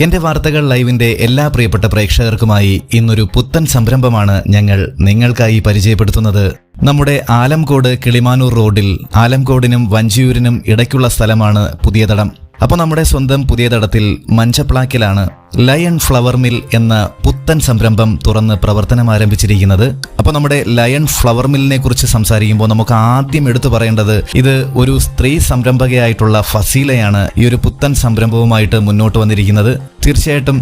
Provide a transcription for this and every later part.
എന്റെ വാർത്തകൾ ലൈവിന്റെ എല്ലാ പ്രിയപ്പെട്ട പ്രേക്ഷകർക്കുമായി ഇന്നൊരു പുത്തൻ സംരംഭമാണ് ഞങ്ങൾ നിങ്ങൾക്കായി പരിചയപ്പെടുത്തുന്നത്. നമ്മുടെ ആലംകോട് കിളിമാനൂർ റോഡിൽ ആലംകോടിനും വഞ്ചിയൂരിനും ഇടയ്ക്കുള്ള സ്ഥലമാണ് പുതിയ തടം. അപ്പോൾ നമ്മുടെ സ്വന്തം പുതിയ തടത്തിൽ മഞ്ചപ്ലാക്കിലാണ് ലയൺ ഫ്ലവർ മിൽ എന്ന പുത്തൻ സംരംഭം തുറന്ന് പ്രവർത്തനം ആരംഭിച്ചിരിക്കുന്നത്. അപ്പോൾ നമ്മുടെ ലയൺ ഫ്ലവർ മില്ലിനെ കുറിച്ച് സംസാരിക്കുമ്പോൾ നമുക്ക് ആദ്യം എടുത്തു പറയേണ്ടത് ഇത് ഒരു സ്ത്രീ സംരംഭകയായിട്ടുള്ള ഫസീലയാണ് ഈ ഒരു പുത്തൻ സംരംഭവുമായിട്ട് മുന്നോട്ട് വന്നിരിക്കുന്നത്. തീർച്ചയായിട്ടും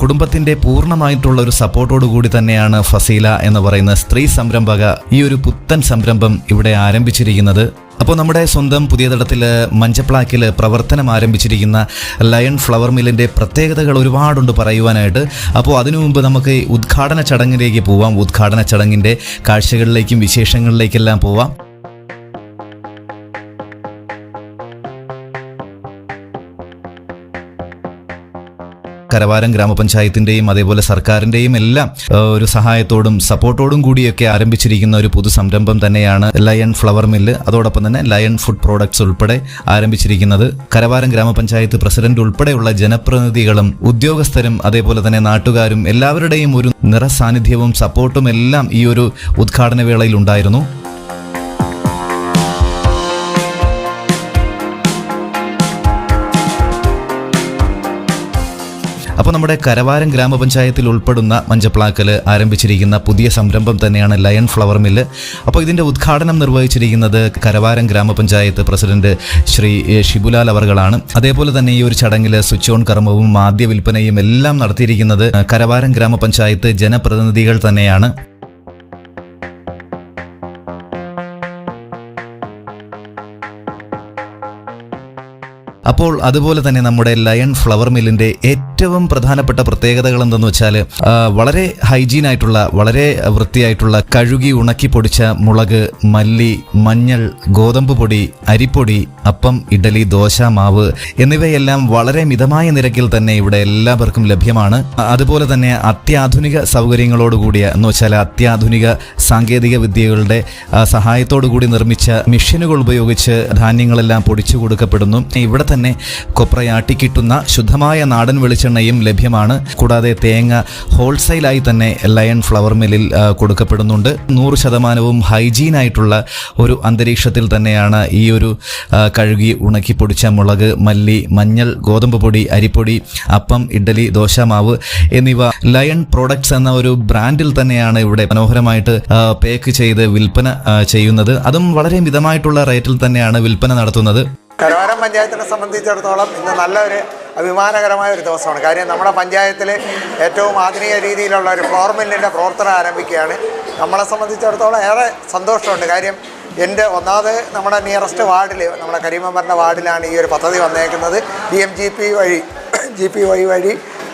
കുടുംബത്തിന്റെ പൂർണമായിട്ടുള്ള ഒരു സപ്പോർട്ടോടു കൂടി തന്നെയാണ് ഫസീല എന്ന് പറയുന്ന സ്ത്രീ സംരംഭക ഈ ഒരു പുത്തൻ സംരംഭം ഇവിടെ ആരംഭിച്ചിരിക്കുന്നത്. അപ്പോൾ നമ്മുടെ സ്വന്തം പുതിയ തടത്തിൽ മഞ്ചപ്ലാക്കിൽ പ്രവർത്തനം ആരംഭിച്ചിരിക്കുന്ന ലയൺ ഫ്ലവർ മില്ലിന്റെ പ്രത്യേകതകൾ ഒരുപാടുണ്ട് പറയുവാനായിട്ട്. അപ്പോൾ അതിനു മുമ്പ് നമുക്ക് ഉദ്ഘാടന ചടങ്ങിലേക്ക് പോവാം. ഉദ്ഘാടന ചടങ്ങിന്റെ കാഴ്ചകളിലേക്കും വിശേഷങ്ങളിലേക്കെല്ലാം പോവാം. കരവാരം ഗ്രാമപഞ്ചായത്തിന്റെയും അതേപോലെ സർക്കാരിന്റെയും എല്ലാം ഒരു സഹായത്തോടും സപ്പോർട്ടോടും കൂടിയൊക്കെ ആരംഭിച്ചിരിക്കുന്ന ഒരു പുതു സംരംഭം തന്നെയാണ് ലയൺ ഫ്ലവർ മില്ല് അതോടൊപ്പം തന്നെ ലയൺ ഫുഡ് പ്രോഡക്ട്സ് ഉൾപ്പെടെ ആരംഭിച്ചിരിക്കുന്നത് കരവാരം ഗ്രാമപഞ്ചായത്ത് പ്രസിഡന്റ് ഉൾപ്പെടെയുള്ള ജനപ്രതിനിധികളും ഉദ്യോഗസ്ഥരും അതേപോലെ തന്നെ നാട്ടുകാരും എല്ലാവരുടെയും ഒരു നിറസാന്നിധ്യവും സപ്പോർട്ടും എല്ലാം ഈ ഒരു ഉദ്ഘാടന വേളയിൽ ഉണ്ടായിരുന്നു. അപ്പോൾ നമ്മുടെ കരവാരം ഗ്രാമപഞ്ചായത്തിൽ ഉൾപ്പെടുന്ന മഞ്ചപ്ലാക്കൽ ആരംഭിച്ചിരിക്കുന്ന പുതിയ സംരംഭം തന്നെയാണ് ലയൺ ഫ്ലവർ മില്ല്. അപ്പോൾ ഇതിന്റെ ഉദ്ഘാടനം നിർവഹിച്ചിരിക്കുന്നത് കരവാരം ഗ്രാമപഞ്ചായത്ത് പ്രസിഡന്റ് ശ്രീ ഷിബുലാൽ അവർകളാണ് അതേപോലെ തന്നെ ഈ ഒരു ചടങ്ങിൽ സ്വിച്ച് ഓൺ കർമ്മവും ആദ്യ വിൽപ്പനയും എല്ലാം നടത്തിയിരിക്കുന്നത് കരവാരം ഗ്രാമപഞ്ചായത്ത് ജനപ്രതിനിധികൾ തന്നെയാണ്. അപ്പോൾ അതുപോലെ തന്നെ നമ്മുടെ ലയൺ ഫ്ലവർ മില്ലിന്റെ ഏറ്റവും പ്രധാനപ്പെട്ട പ്രത്യേകതകൾ എന്തെന്ന് വെച്ചാൽ വളരെ ഹൈജീൻ ആയിട്ടുള്ള വളരെ വൃത്തിയായിട്ടുള്ള കഴുകി ഉണക്കി പൊടിച്ച മുളക് മല്ലി മഞ്ഞൾ ഗോതമ്പ് പൊടി അരിപ്പൊടി അപ്പം ഇഡലി ദോശ മാവ് എന്നിവയെല്ലാം വളരെ മിതമായ നിരക്കിൽ തന്നെ ഇവിടെ എല്ലാവർക്കും ലഭ്യമാണ്. അതുപോലെ തന്നെ അത്യാധുനിക സൗകര്യങ്ങളോടുകൂടിയ എന്ന് വെച്ചാൽ അത്യാധുനിക സാങ്കേതിക വിദ്യകളുടെ സഹായത്തോടുകൂടി സഹായത്തോടു കൂടി നിർമ്മിച്ച മെഷീനുകൾ ഉപയോഗിച്ച് ധാന്യങ്ങളെല്ലാം പൊടിച്ചു കൊടുക്കപ്പെടുന്നു. ഇവിടെ തന്നെ കൊപ്രയാട്ടി കിട്ടുന്ന ശുദ്ധമായ നാടൻ വെളിച്ചെണ്ണയും ലഭ്യമാണ്. കൂടാതെ തേങ്ങ ഹോൾസെയിലായി തന്നെ ലയൺ ഫ്ലവർ മില്ലിൽ കൊടുക്കപ്പെടുന്നുണ്ട്. നൂറ് ശതമാനവും ഹൈജീൻ ആയിട്ടുള്ള ഒരു അന്തരീക്ഷത്തിൽ തന്നെയാണ് ഈ ഒരു കഴുകി ഉണക്കി പൊടിച്ച മുളക് മല്ലി മഞ്ഞൾ ഗോതമ്പ് പൊടി അരിപ്പൊടി അപ്പം ഇഡ്ഡലി ദോശ മാവ് എന്നിവ ലയൺ പ്രോഡക്ട്സ് എന്ന ഒരു ബ്രാൻഡിൽ തന്നെയാണ് ഇവിടെ മനോഹരമായിട്ട് പേക്ക് ചെയ്ത് വിൽപ്പന ചെയ്യുന്നത്. അതും വളരെ മിതമായിട്ടുള്ള റേറ്റിൽ തന്നെയാണ് വിൽപ്പന നടത്തുന്നത്. കരവാരം പഞ്ചായത്തിനെ സംബന്ധിച്ചിടത്തോളം ഇന്ന് നല്ലൊരു അഭിമാനകരമായ ഒരു ദിവസമാണ്. കാര്യം നമ്മുടെ പഞ്ചായത്തിൽ ഏറ്റവും ആധുനിക രീതിയിലുള്ള ഒരു ഫ്ലോർ മില്ലിന്റെ പ്രവർത്തനം ആരംഭിക്കുകയാണ്. നമ്മളെ സംബന്ധിച്ചിടത്തോളം ഏറെ സന്തോഷമുണ്ട്. കാര്യം എന്റെ ഒന്നാമത് നമ്മുടെ നിയറസ്റ്റ് വാർഡിൽ നമ്മുടെ കരിമമ്പറിന്റെ വാർഡിലാണ് ഈ ഒരു പദ്ധതി വന്നേക്കുന്നത്. ഡി എം ജി പി വഴി ജി പി വൈ വഴി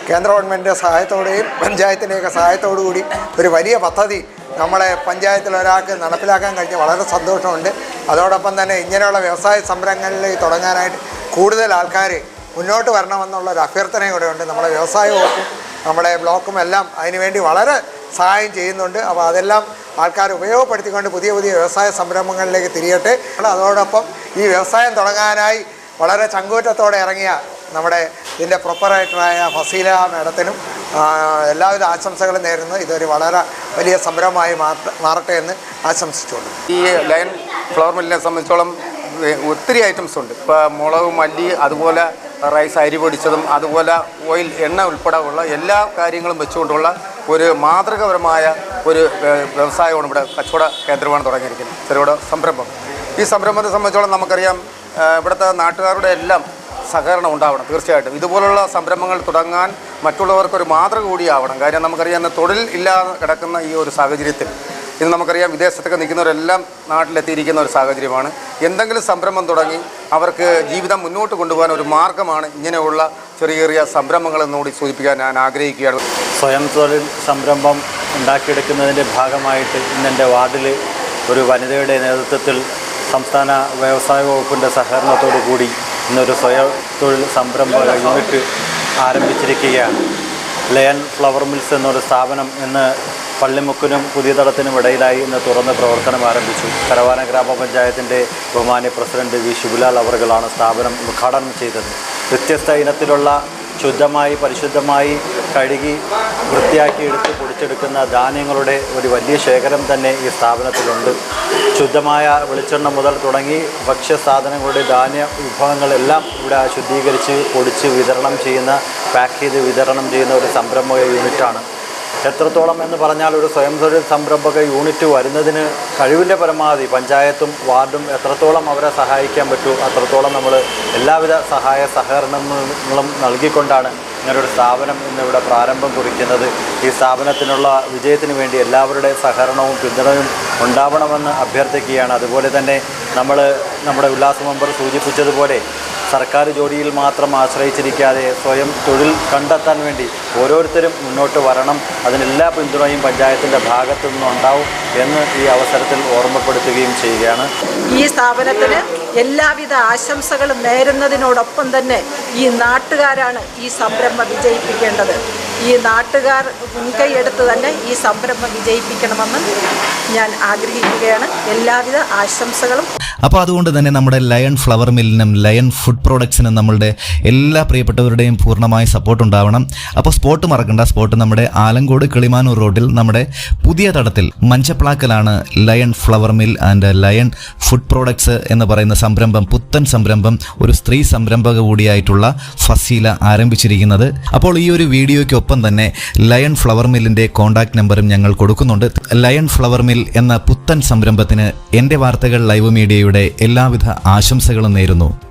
കേന്ദ്ര ഗവൺമെന്റിന്റെ സഹായത്തോടെയും പഞ്ചായത്തിന്റെയൊക്കെ സഹായത്തോടു കൂടി ഒരു വലിയ പദ്ധതി നമ്മളെ പഞ്ചായത്തിൽ ഒരാൾക്ക് നടപ്പിലാക്കാൻ കഴിഞ്ഞ് വളരെ സന്തോഷമുണ്ട്. അതോടൊപ്പം തന്നെ ഇങ്ങനെയുള്ള വ്യവസായ സംരംഭങ്ങളിൽ തുടങ്ങാനായിട്ട് കൂടുതൽ ആൾക്കാർ മുന്നോട്ട് വരണമെന്നുള്ള ഒരു അഭ്യർത്ഥനയും ഉണ്ട്. നമ്മുടെ വ്യവസായ വകുപ്പും നമ്മുടെ ബ്ലോക്കും എല്ലാം അതിനുവേണ്ടി വളരെ സഹായം ചെയ്യുന്നുണ്ട്. അപ്പോൾ അതെല്ലാം ആൾക്കാർ ഉപയോഗപ്പെടുത്തിക്കൊണ്ട് പുതിയ പുതിയ വ്യവസായ സംരംഭങ്ങളിലേക്ക് തിരിയട്ടെ. അതോടൊപ്പം ഈ വ്യവസായം തുടങ്ങാനായി വളരെ ചങ്കൂറ്റത്തോടെ ഇറങ്ങിയ നമ്മുടെ ഇതിന്റെ പ്രൊപ്പറേറ്ററായ ഫസീല മേഡത്തിനും എല്ലാവിധ ആശംസകളും നേരുന്നു. ഇതൊരു വളരെ വലിയ സംരംഭമായി മാറട്ടെ എന്ന് ആശംസിച്ചുകൊണ്ട് ഈ ലയൺ ഫ്ലവർ മില്ലിനെ സംബന്ധിച്ചോളം ഒത്തിരി ഐറ്റംസ് ഉണ്ട്. ഇപ്പോൾ മുളക് മല്ലി അതുപോലെ റൈസ് അരി പൊടിച്ചതും അതുപോലെ ഓയിൽ എണ്ണ ഉൾപ്പെടെ ഉള്ള എല്ലാ കാര്യങ്ങളും വെച്ചുകൊണ്ടുള്ള ഒരു മാതൃകപരമായ ഒരു വ്യവസായമാണ് ഇവിടെ കച്ചവട കേന്ദ്രമാണ് തുടങ്ങിയിരിക്കുന്നത്. ചെറുകിട സംരംഭം. ഈ സംരംഭത്തെ സംബന്ധിച്ചോളം നമുക്കറിയാം ഇവിടുത്തെ നാട്ടുകാരുടെ എല്ലാം സഹകരണം ഉണ്ടാവണം തീർച്ചയായിട്ടും. ഇതുപോലുള്ള സംരംഭങ്ങൾ തുടങ്ങാൻ മറ്റുള്ളവർക്കൊരു മാതൃക കൂടിയാവണം കാര്യം നമുക്കറിയാം തൊഴിൽ ഇല്ലാതെ കിടക്കുന്ന ഈ ഒരു സാഹചര്യത്തിൽ ഇന്ന് നമുക്കറിയാം വിദേശത്തൊക്കെ നിൽക്കുന്നവരെല്ലാം നാട്ടിലെത്തിയിരിക്കുന്ന ഒരു സാഹചര്യമാണ്. എന്തെങ്കിലും സംരംഭം തുടങ്ങി അവർക്ക് ജീവിതം മുന്നോട്ട് കൊണ്ടുപോകാൻ ഒരു മാർഗമാണ് ഇങ്ങനെയുള്ള ചെറിയ ചെറിയ സംരംഭങ്ങളെന്നുകൂടി സൂചിപ്പിക്കാൻ ഞാൻ ആഗ്രഹിക്കുകയാണ്. സ്വയം തൊഴിൽ സംരംഭം ഉണ്ടാക്കിയെടുക്കുന്നതിന്റെ ഭാഗമായിട്ട് ഇന്ന് എന്റെ വാർഡിൽ ഒരു വനിതയുടെ നേതൃത്വത്തിൽ സംസ്ഥാന വ്യവസായ വകുപ്പിന്റെ സഹകരണത്തോടു കൂടി ഇന്നൊരു സ്വയം തൊഴിൽ സംരംഭ യൂണിറ്റ് ആരംഭിച്ചിരിക്കുകയാണ്. ലയൺ ഫ്ലവർ മിൽസ് എന്നൊരു സ്ഥാപനം ഇന്ന് പള്ളിമുക്കിനും പുതിയ തടത്തിനും ഇടയിലായി ഇന്ന് തുറന്ന് പ്രവർത്തനം ആരംഭിച്ചു. കരവാന ഗ്രാമപഞ്ചായത്തിന്റെ ബഹുമാന്യ പ്രസിഡന്റ് വി. ശിബുലാൽ അവറുകളാണ് സ്ഥാപനം ഉദ്ഘാടനം ചെയ്തത്. വ്യത്യസ്ത ഇനത്തിലുള്ള ശുദ്ധമായി പരിശുദ്ധമായി കഴുകി വൃത്തിയാക്കി എടുത്ത് പൊടിച്ചെടുക്കുന്ന ധാന്യങ്ങളുടെ ഒരു വലിയ ശേഖരം തന്നെ ഈ സ്ഥാപനത്തിലുണ്ട്. ശുദ്ധമായ വെളിച്ചെണ്ണ മുതൽ തുടങ്ങി ഭക്ഷ്യസാധനങ്ങളുടെ ധാന്യ വിഭവങ്ങളെല്ലാം ഇവിടെ ശുദ്ധീകരിച്ച് പൊടിച്ച് വിതരണം ചെയ്യുന്ന പാക്ക് ചെയ്ത് വിതരണം ചെയ്യുന്ന ഒരു സംരംഭക യൂണിറ്റാണ്. എത്രത്തോളം എന്ന് പറഞ്ഞാൽ ഒരു സ്വയം തൊഴിൽ സംരംഭക യൂണിറ്റ് വരുന്നതിന് കഴിവിന്റെ പരമാവധി പഞ്ചായത്തും വാർഡും എത്രത്തോളം അവരെ സഹായിക്കാൻ പറ്റൂ അത്രത്തോളം നമ്മൾ എല്ലാവിധ സഹായ സഹകരണങ്ങളും നൽകിക്കൊണ്ടാണ് ഇങ്ങനൊരു സ്ഥാപനം ഇന്നിവിടെ പ്രാരംഭം കുറിക്കുന്നത്. ഈ സ്ഥാപനത്തിനുള്ള വിജയത്തിന് വേണ്ടി എല്ലാവരുടെ സഹകരണവും പിന്തുണയും ഉണ്ടാവണമെന്ന് അഭ്യർത്ഥിക്കുകയാണ്. അതുപോലെ തന്നെ നമ്മൾ നമ്മുടെ ഉല്ലാസ മെമ്പർ സൂചിപ്പിച്ചതുപോലെ സർക്കാർ ജോലിയിൽ മാത്രം ആശ്രയിച്ചിരിക്കാതെ സ്വയം തൊഴിൽ കണ്ടെത്താൻ വേണ്ടി ഓരോരുത്തരും മുന്നോട്ട് വരണം. അതിനെല്ലാ പിന്തുണയും പഞ്ചായത്തിന്റെ ഭാഗത്തു നിന്നുണ്ടാവും എന്ന് ഈ അവസരത്തിൽ ഓർമ്മപ്പെടുത്തുകയും ചെയ്യുകയാണ്. ഈ സ്ഥാപനത്തിന് എല്ലാവിധ ആശംസകളും നേരുന്നതിനോടൊപ്പം തന്നെ ഈ നാട്ടുകാരാണ് ഈ സംരംഭം വിജയിപ്പിക്കേണ്ടത്. ഈ നാട്ടുകാർ മുൻകൈയെടുത്ത് തന്നെ ഈ സംരംഭം വിജയിപ്പിക്കണമെന്ന് ഞാൻ ആഗ്രഹിക്കുകയാണ്. എല്ലാവിധ ആശംസകളും. അപ്പോൾ അതുകൊണ്ട് തന്നെ നമ്മുടെ ലയൺ ഫ്ലവർ മില്ലിനും ലയൺ ഫുഡ് പ്രോഡക്ട്സിനും നമ്മളുടെ എല്ലാ പ്രിയപ്പെട്ടവരുടെയും പൂർണമായ സപ്പോർട്ട് ഉണ്ടാവണം. അപ്പോൾ സ്പോട്ട് മറക്കണ്ട സ്പോട്ട് നമ്മുടെ ആലങ്കോട് കിളിമാനൂർ റോഡിൽ നമ്മുടെ പുതിയ തടത്തിൽ മഞ്ചപ്ലാക്കലാണ് lion flour mill and lion food products എന്ന് പറയുന്ന സംരംഭം പുത്തൻ സംരംഭം ഒരു സ്ത്രീ സംരംഭക കൂടിയായിട്ടുള്ള ഫസീല ആരംഭിച്ചിരിക്കുന്നത്. അപ്പോൾ ഈ ഒരു വീഡിയോയ്ക്കൊപ്പം തന്നെ ലയൺ ഫ്ലവർ മില്ലിന്റെ കോൺടാക്ട് നമ്പറും ഞങ്ങൾ കൊടുക്കുന്നുണ്ട്. ലയൺ ഫ്ലവർ മിൽ എന്ന പുത്തൻ സംരംഭത്തിന് എന്റെ വാർത്തകൾ ലൈവ് മീഡിയയുടെ എല്ലാവിധ ആശംസകളും നേരുന്നു.